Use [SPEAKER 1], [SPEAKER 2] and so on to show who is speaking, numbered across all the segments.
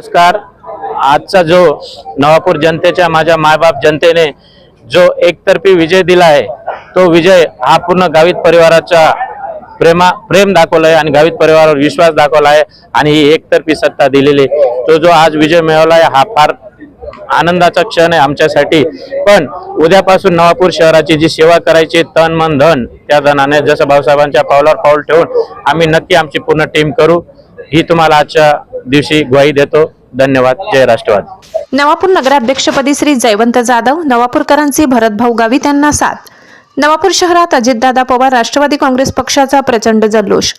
[SPEAKER 1] नमस्कार. आजचा जो नवापूर जनतेच्या माझ्या मायबाप जनतेने जो एकतर्फी विजय दिला आहे तो विजय हा पूर्ण गावित परिवाराचा प्रेमा प्रेम दाखवला आहे आणि गावित परिवारावर विश्वास दाखवला आहे आणि ही एकतर्फी सत्ता दिलेली तो जो आज विजय मिळवला आहे हा फार आनंदाचा क्षण आहे आमच्यासाठी. पण उद्यापासून नवापूर शहराची जी सेवा करायची तन मन धन त्या धनाने जसं भाऊसाहेबांच्या पावलावर पाऊल ठेवून आम्ही नक्की आमची पूर्ण टीम करू. ही तुम्हाला आजच्या दिवशी ग्वाही देतो. धन्यवाद. जय राष्ट्रवाद.
[SPEAKER 2] नवापूर नगराध्यक्षपदी श्री जयवंत जाधव नवापूरकरांचे भरतभाऊ गावित यांना साथ. नवापूर शहरात अजितदादा पवार राष्ट्रवादी काँग्रेस पक्षाचा प्रचंड जल्लोष.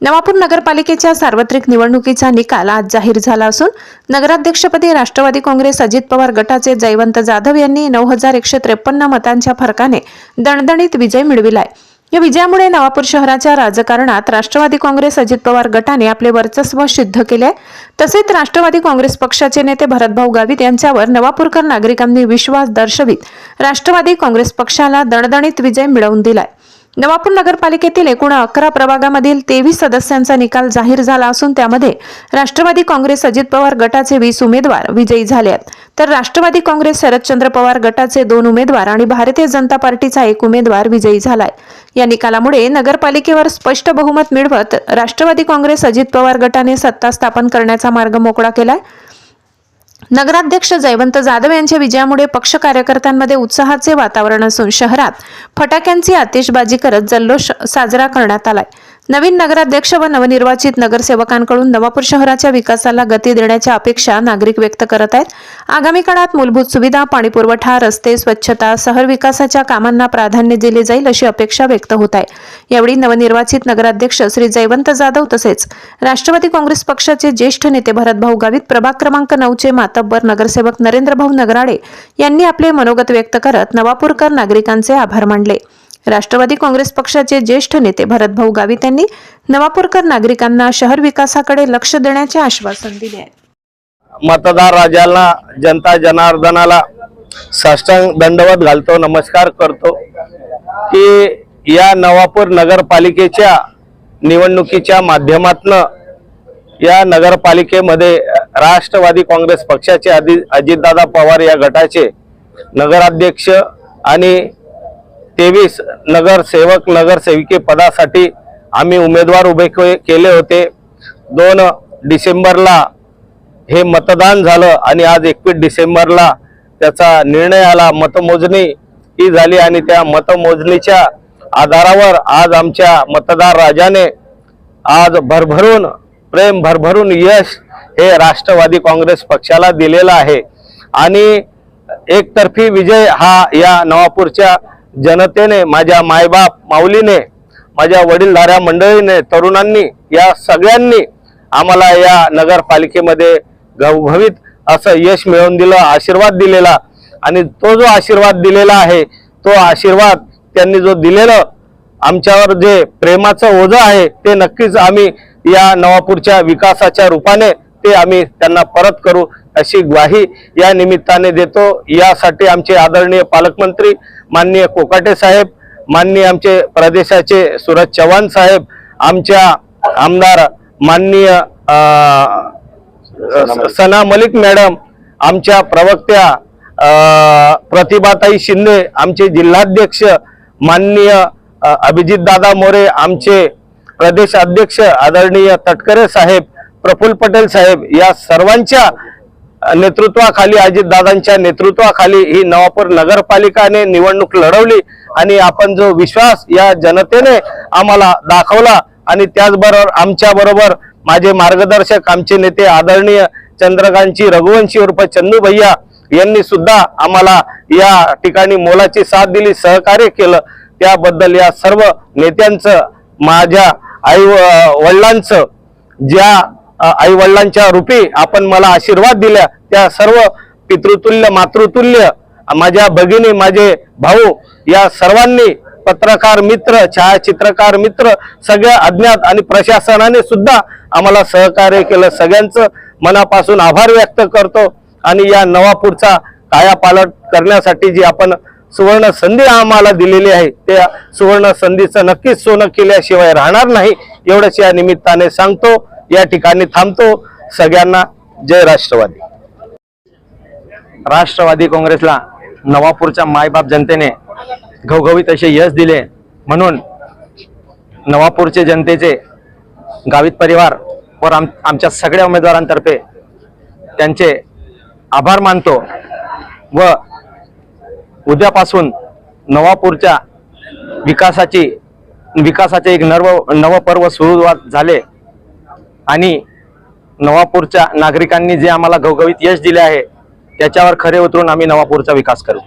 [SPEAKER 2] नवापूर नगरपालिकेच्या सार्वत्रिक निवडणुकीचा निकाल आज जाहीर झाला असून नगराध्यक्षपदी राष्ट्रवादी काँग्रेस अजित पवार गटाचे जयवंत जाधव यांनी नऊ हजार एकशे त्रेपन्न मतांच्या फरकाने दणदणीत विजय मिळविलाय. या विजयामुळे नवापूर शहराच्या राजकारणात राष्ट्रवादी काँग्रेस अजित पवार गटाने आपले वर्चस्व सिद्ध केले आहे. तसेच राष्ट्रवादी काँग्रेस पक्षाचे नेते भरतभाऊ गावित यांच्यावर नवापूरकर नागरिकांनी विश्वास दर्शवित राष्ट्रवादी काँग्रेस पक्षाला दणदणीत विजय मिळवून दिलाय नवापूर नगरपालिकेतील एकूण अकरा प्रभागामधील तेवीस सदस्यांचा निकाल जाहीर झाला असून त्यामध्ये राष्ट्रवादी काँग्रेस अजित पवार गटाचे वीस उमेदवार विजयी झाले आहेत तर राष्ट्रवादी काँग्रेस शरदचंद्र पवार गटाचे दोन उमेदवार आणि भारतीय जनता पार्टीचा एक उमेदवार विजयी झालाय. या निकालामुळे नगरपालिकेवर स्पष्ट बहुमत मिळवत राष्ट्रवादी काँग्रेस अजित पवार गटाने सत्ता स्थापन करण्याचा मार्ग मोकळा केलाय. नगराध्यक्ष जयवंत जाधव यांच्या विजयामुळे पक्ष कार्यकर्त्यांमध्ये उत्साहाचे वातावरण असून शहरात फटाक्यांची आतिषबाजी करत जल्लोष साजरा करण्यात आलाय. नवीन नगराध्यक्ष व नवनिर्वाचित नगरसेवकांकडून नवापूर शहराच्या विकासाला गती देण्याच्या अपेक्षा नागरिक व्यक्त करत आहेत. आगामी काळात मूलभूत सुविधा पाणीपुरवठा रस्ते स्वच्छता शहर विकासाच्या कामांना प्राधान्य दिले जाईल अशी अपेक्षा व्यक्त होत आहे. यावेळी नवनिर्वाचित नगराध्यक्ष श्री जयवंत जाधव तसेच राष्ट्रवादी काँग्रेस पक्षाचे ज्येष्ठ नेते भरतभाऊ गावित प्रभाग क्रमांक नऊचे मातब्बर नगरसेवक नरेंद्रभाऊ नगराडे यांनी आपले मनोगत व्यक्त करत नवापूरकर नागरिकांचे आभार मानले. राष्ट्रवादी काँग्रेस पक्षाचे ज्येष्ठ नेते भरतभाऊ गावित यांनी नवापूरकर नागरिकांना शहर विकासाकडे लक्ष देण्याचे आश्वासन दिले आहे.
[SPEAKER 3] मतदार राजाला जनता जनार्दनाला साष्टांग दंडवत घालतो नमस्कार करतो की या नवापूर नगरपालिकेच्या निवडणुकीच्या माध्यमातनं या नगरपालिकेमध्ये राष्ट्रवादी काँग्रेस पक्षाचे अजितदादा पवार या गटाचे नगराध्यक्ष आणि तेवीस नगरसेवक नगरसेविके पदासाठी आम्ही उमेदवार उभे केले होते. दोन डिसेंबरला हे मतदान झालं आणि आज एकवीस डिसेंबरला त्याचा निर्णय आला. मतमोजणी ही झाली आणि त्या मतमोजणीच्या आधारावर आज आमच्या मतदार राजाने आज भरभरून प्रेम भरभरून यश हे राष्ट्रवादी काँग्रेस पक्षाला दिलेलं आहे. आणि एकतर्फी विजय हा या नवापूरच्या जनतेने माझ्या मायबाप माऊलीने माझ्या वडीलधाऱ्या मंडळीने तरुणांनी या सगळ्यांनी आम्हाला या नगरपालिकेमध्ये घवघवीत असं यश मिळवून दिलं आशीर्वाद दिलेला. आणि तो जो आशीर्वाद दिलेला आहे तो आशीर्वाद त्यांनी जो दिलेलं आमच्यावर जे प्रेमाचं ओझं आहे ते नक्कीच आम्ही या नवापूरच्या विकासाच्या रूपाने ते आम्ही त्यांना परत करू. अशी ग्वाही या निमित्ताने देतो. यासाठी आमचे आदरणीय पालकमंत्री माननीय कोकाटे साहेब माननीय आमचे प्रदेशाचे सुरज चव्हाण साहेब आमच्या आमदार माननीय सना मलिक. मॅडम आमच्या प्रवक्त्या प्रतिभाताई शिंदे आमचे जिल्हाध्यक्ष माननीय अभिजित दादा मोरे आमचे प्रदेश अध्यक्ष आदरणीय तटकरे साहेब प्रफुल्ल पटेल साहेब या सर्वांच्या नेतृत्वाखाली अजितदादांच्या नेतृत्वाखाली ही नवापूर नगरपालिकाने निवडणूक लढवली आणि आपण जो विश्वास या जनतेने आम्हाला दाखवला आणि त्याचबरोबर आमच्या बरोबर माझे मार्गदर्शक आमचे नेते आदरणीय चंद्रकांतची रघुवंशी उर्फ चंदू भैया यांनी सुद्धा आम्हाला या ठिकाणी मोलाची साथ दिली सहकार्य केलं. त्याबद्दल या सर्व नेत्यांचं माझ्या आई वडिलांचं ज्या आई वडिलांच्या रूपी आपण मला आशीर्वाद दिल्या. त्या सर्व पितृतुल्य मातृतुल्य माझ्या भगिनी माझे भाऊ या सर्वांनी पत्रकार मित्र छायाचित्रकार मित्र सगळ्या अज्ञात आणि प्रशासनाने सुद्धा आम्हाला सहकार्य केलं. सगळ्यांचं मनापासून आभार व्यक्त करतो. आणि या नवापूरचा कायापालट करण्यासाठी जी आपण सुवर्ण संधी आम्हाला दिलेली आहे त्या सुवर्ण संधीचं नक्कीच सोनं केल्याशिवाय राहणार नाही एवढंच या निमित्ताने सांगतो. या ठिकाणी थांबतो. सगळ्यांना
[SPEAKER 4] जय राष्ट्रवादी. राष्ट्रवादी काँग्रेसला नवापूरच्या मायबाप जनतेने घवघवीत असे यश दिले. म्हणून नवापूरचे जनतेचे गावित परिवार व आम आमच्या सगळ्या उमेदवारांतर्फे त्यांचे आभार मानतो व उद्यापासून नवापूरच्या विकासाची विकासाचे एक नर्व नवपर्व सुरुवात झाले. आणि नवापूरच्या नागरिकांनी जे आम्हाला घवघवीत यश दिले आहे त्याच्यावर खरे उतरून आम्ही नवापूरचा विकास करू.